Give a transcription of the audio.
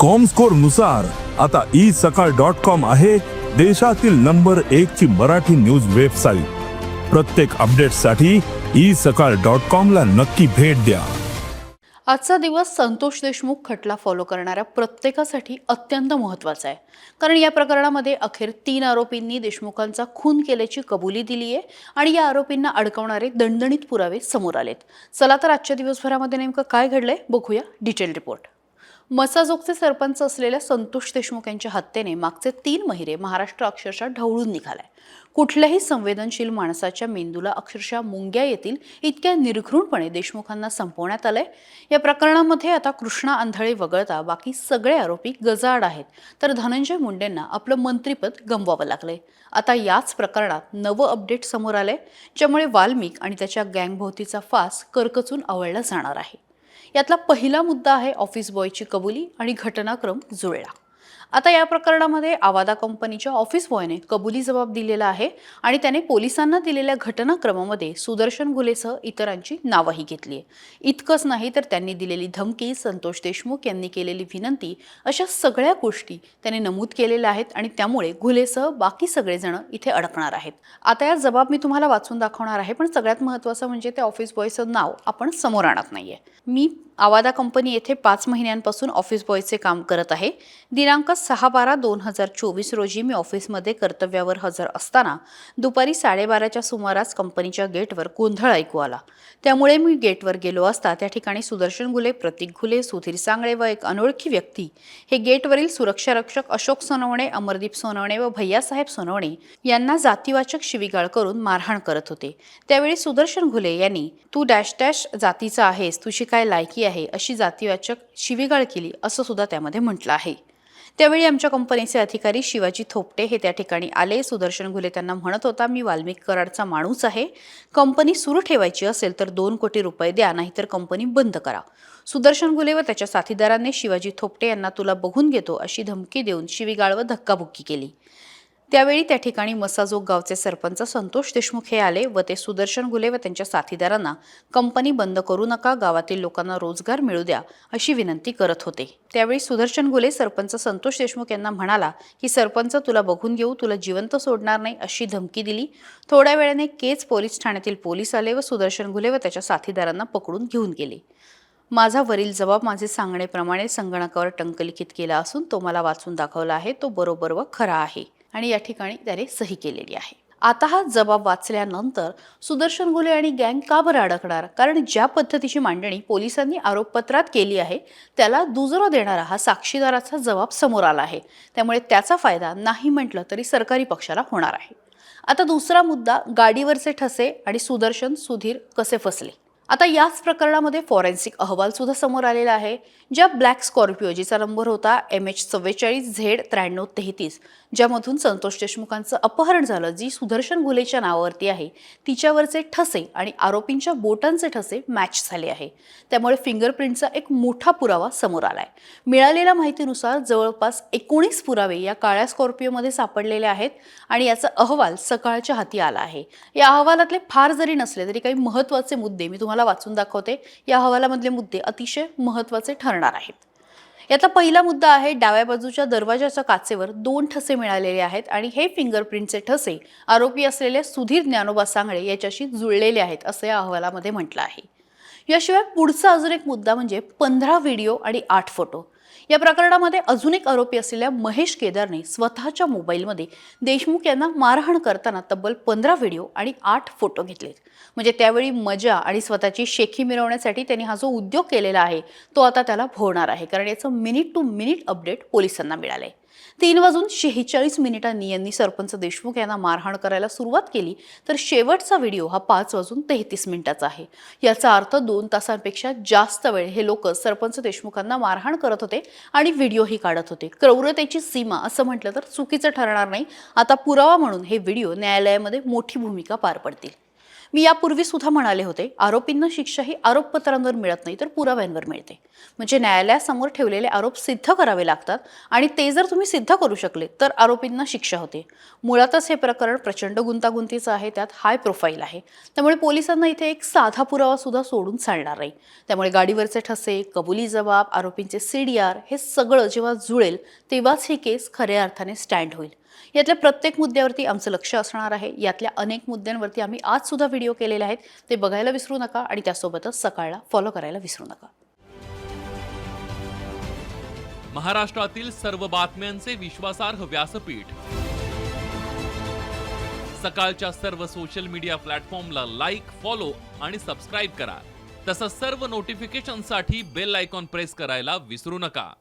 कॉमस्कोरनुसार आता ई सकाळ dot com आहे देशातील नंबर एक ची मराठी न्यूज वेबसाईट प्रत्येक अपडेटसाठी ई सकाळ डॉट कॉम ला नक्की भेट द्या. आजचा दिवस संतोष देशमुख खटला फॉलो करणाऱ्या प्रत्येकासाठी अत्यंत महत्त्वाचा आहे. कारण या प्रकरणामध्ये अखेर तीन आरोपींनी देशमुखांचा खून केल्याची कबुली दिली आहे आणि या आरोपींना अडकवणारे दणदणीत पुरावे समोर आलेत. चला तर आजच्या दिवसभरामध्ये नेमकं काय घडलंय? बघूया डिटेल रिपोर्ट मसाजोगचे सरपंच असलेल्या संतोष देशमुख यांच्या हत्येने मागचे तीन महिने महाराष्ट्र अक्षरशः ढवळून निघालाय. कुठल्याही संवेदनशील माणसाच्या मेंदूला अक्षरशः मुंग्या येतील इतक्या निर्घृणपणे देशमुखांना संपवण्यात आलंय. या प्रकरणामध्ये आता कृष्णा आंधळे वगळता बाकी सगळे आरोपी गजाआड आहेत. तर धनंजय मुंडेंना आपलं मंत्रीपद गमवावं लागलंय. आता याच प्रकरणात नवं अपडेट समोर आलंय ज्यामुळे वाल्मिक आणि त्याच्या गँगभोवतीचा फास करकचून आवळला जाणार आहे. यातला पहिला मुद्दा आहे ऑफिस बॉयची कबुली आणि घटनाक्रम जुळला. आता या प्रकरणामध्ये आवादा कंपनीच्या ऑफिस बॉयने कबुली जबाब दिलेला आहे आणि त्याने पोलिसांना दिलेल्या घटनाक्रमामध्ये सुदर्शन घुलेसह इतरांची नावंही घेतली आहे. इतकंच नाही तर त्यांनी दिलेली धमकी संतोष देशमुख यांनी केलेली विनंती अशा सगळ्या गोष्टी त्याने नमूद केलेल्या आहेत आणि त्यामुळे घुलेसह बाकी सगळेजण इथे अडकणार आहेत. आता या जबाब मी तुम्हाला वाचून दाखवणार आहे पण सगळ्यात महत्त्वाचं म्हणजे त्या ऑफिस बॉयचं नाव आपण समोर आणत नाहीये. मी आवादा कंपनी येथे पाच महिन्यांपासून ऑफिस बॉयचे काम करत आहे. दिनांक सहा बारा दोन हजार चोवीस रोजी मी ऑफिसमध्ये कर्तव्यावर हजर असताना दुपारी साडेबाराच्या सुमारास कंपनीच्या गेटवर गोंधळ ऐकू आला. त्यामुळे मी गेटवर गेलो असता त्या ठिकाणी सुदर्शन घुले प्रतीक घुले सुधीर सांगळे व एक अनोळखी व्यक्ती. हे गेटवरील सुरक्षा रक्षक अशोक सोनवणे अमरदीप सोनवणे व भैयासाहेब सोनवणे यांना जातीवाचक शिवीगाळ करून मारहाण करत होते. त्यावेळी सुदर्शन घुले यांनी तू डॅश डॅश जातीचा आहेस तुझी काय लायकी आहे अशी जातीवाचक शिवीगाळ केली असं सुद्धा त्यामध्ये म्हटलं आहे. त्यावेळी आमच्या कंपनीचे अधिकारी शिवाजी थोपटे हे त्या ठिकाणी आले. सुदर्शन घुले त्यांना म्हणत होता मी वाल्मिक कराडचा माणूस आहे. कंपनी सुरू ठेवायची असेल तर दोन कोटी रुपये द्या नाहीतर कंपनी बंद करा. सुदर्शन घुले व त्याच्या साथीदारांनी शिवाजी थोपटे यांना तुला बघून घेतो अशी धमकी देऊन शिवीगाळ व धक्काबुक्की केली. त्यावेळी त्या ठिकाणी मसाजोग गावचे सरपंच संतोष देशमुख हे आले व ते सुदर्शन गुले व त्यांच्या साथीदारांना कंपनी बंद करू नका गावातील लोकांना रोजगार मिळू द्या अशी विनंती करत होते. त्यावेळी सुदर्शन गुले सरपंच संतोष देशमुख यांना म्हणाला की सरपंच तुला बघून घेऊ तुला जिवंत सोडणार नाही अशी धमकी दिली. थोड्या वेळाने केच पोलीस ठाण्यातील पोलीस आले व सुदर्शन गुले व त्याच्या साथीदारांना पकडून घेऊन गेले. माझा वरील जबाब माझे सांगण्याप्रमाणे संगणकावर टंकलिखित केला असून तो मला वाचून दाखवला आहे तो बरोबर व खरा आहे. आणि या ठिकाणी त्याने सही केलेली आहे. आता हा जबाब वाचल्यानंतर सुदर्शन गुले आणि गँग का बरं अडकणार? कारण ज्या पद्धतीची मांडणी पोलिसांनी आरोपपत्रात केली आहे त्याला दुजोरा देणारा हा साक्षीदाराचा जबाब समोर आला आहे. त्यामुळे त्याचा फायदा नाही म्हटलं तरी सरकारी पक्षाला होणार आहे. आता दुसरा मुद्दा गाडीवरचे ठसे आणि सुदर्शन सुधीर कसे फसले? आता याच प्रकरणामध्ये फॉरेन्सिक अहवाल सुद्धा समोर आलेला आहे ज्या ब्लॅक स्कॉर्पिओ जिचा नंबर होता एम एच चव्वेचाळीस झेड त्र्याण्णव तेहतीस ज्यामधून संतोष देशमुखांचं अपहरण झालं जी सुदर्शन घुलेच्या नावावरती आहे. तिच्यावरचे ठसे आणि आरोपींच्या बोटांचे ठसे मॅच झाले आहे. त्यामुळे फिंगरप्रिंटचा एक मोठा पुरावा समोर आलाय. मिळालेल्या माहितीनुसार जवळपास एकोणीस पुरावे या काळ्या स्कॉर्पिओमध्ये सापडलेले आहेत आणि याचा अहवाल सकाळच्या हाती आला आहे. या अहवालातले फार जरी नसले तरी काही महत्त्वाचे मुद्दे मी तुम्हाला वाचून दाखवते. या अहवालामधले मुद्दे अतिशय महत्त्वाचे ठरणार आहेत. याचा पहिला मुद्दा आहे डाव्या बाजूच्या दरवाजाच्या काचेवर दोन ठसे मिळालेले आहेत आणि हे फिंगरप्रिंटचे ठसे आरोपी असलेले सुधीर ज्ञानोबा सांगळे याच्याशी जुळलेले आहेत असं या अहवालामध्ये म्हटलं आहे. याशिवाय पुढचा अजून एक मुद्दा म्हणजे पंधरा व्हिडिओ आणि आठ फोटो. या प्रकरणामध्ये अजून एक आरोपी असलेल्या महेश केदारने स्वतःच्या मोबाईलमध्ये देशमुख यांना मारहाण करताना तब्बल पंधरा व्हिडिओ आणि आठ फोटो घेतलेत. म्हणजे त्यावेळी मजा आणि स्वतःची शेखी मिळवण्यासाठी त्यांनी हा जो उद्योग केलेला आहे तो आता त्याला भोवणार आहे. कारण याचं मिनिट टू मिनिट अपडेट पोलिसांना मिळालंय. तीन वाजून शेहेचाळीस मिनिटांनी यांनी सरपंच देशमुख यांना मारहाण करायला सुरुवात केली तर शेवटचा व्हिडिओ हा पाच वाजून तेहतीस मिनिटाचा आहे. याचा अर्थ दोन तासांपेक्षा जास्त वेळ हे लोक सरपंच देशमुखांना मारहाण करत होते आणि व्हिडिओही काढत होते. क्रौरतेची सीमा असं म्हटलं तर चुकीचं ठरणार नाही. आता पुरावा म्हणून हे व्हिडिओ न्यायालयामध्ये मोठी भूमिका पार पडतील. मी यापूर्वी सुद्धा म्हणाले होते आरोपींना शिक्षा ही आरोपपत्रांवर मिळत नाही तर पुराव्यांवर मिळते. म्हणजे न्यायालयासमोर ठेवलेले आरोप सिद्ध करावे लागतात आणि ते जर तुम्ही सिद्ध करू शकले तर आरोपींना शिक्षा होते. मुळातच हे प्रकरण प्रचंड गुंतागुंतीचं आहे त्यात हाय प्रोफाईल आहे. त्यामुळे पोलिसांना इथे एक साधा पुरावा सुद्धा सोडून चालणार नाही. त्यामुळे गाडीवरचे ठसे कबुली जबाब आरोपींचे सीडीआर हे सगळं जेव्हा जुळेल तेव्हाच ही केस खऱ्या अर्थाने स्टँड होईल. यातल्या प्रत्येक मुद्द्यावरती आमचं लक्ष असणार आहे. यातल्या अनेक मुद्द्यांवरती आम्ही आज सुद्धा व्हिडिओ केलेले आहेत. ते बघायला विसरू नका आणि त्यासोबतच सकाळला फॉलो करायला विसरू नका. महाराष्ट्रातील सर्व बातम्यांचे विश्वासार्ह व्यासपीठ. सकाळच्या सर्व सोशल मीडिया प्लॅटफॉर्मला लाईक फॉलो आणि सबस्क्राईब करा. तसंच सर्व नोटिफिकेशनसाठी बेल आयकॉन प्रेस करायला विसरू नका.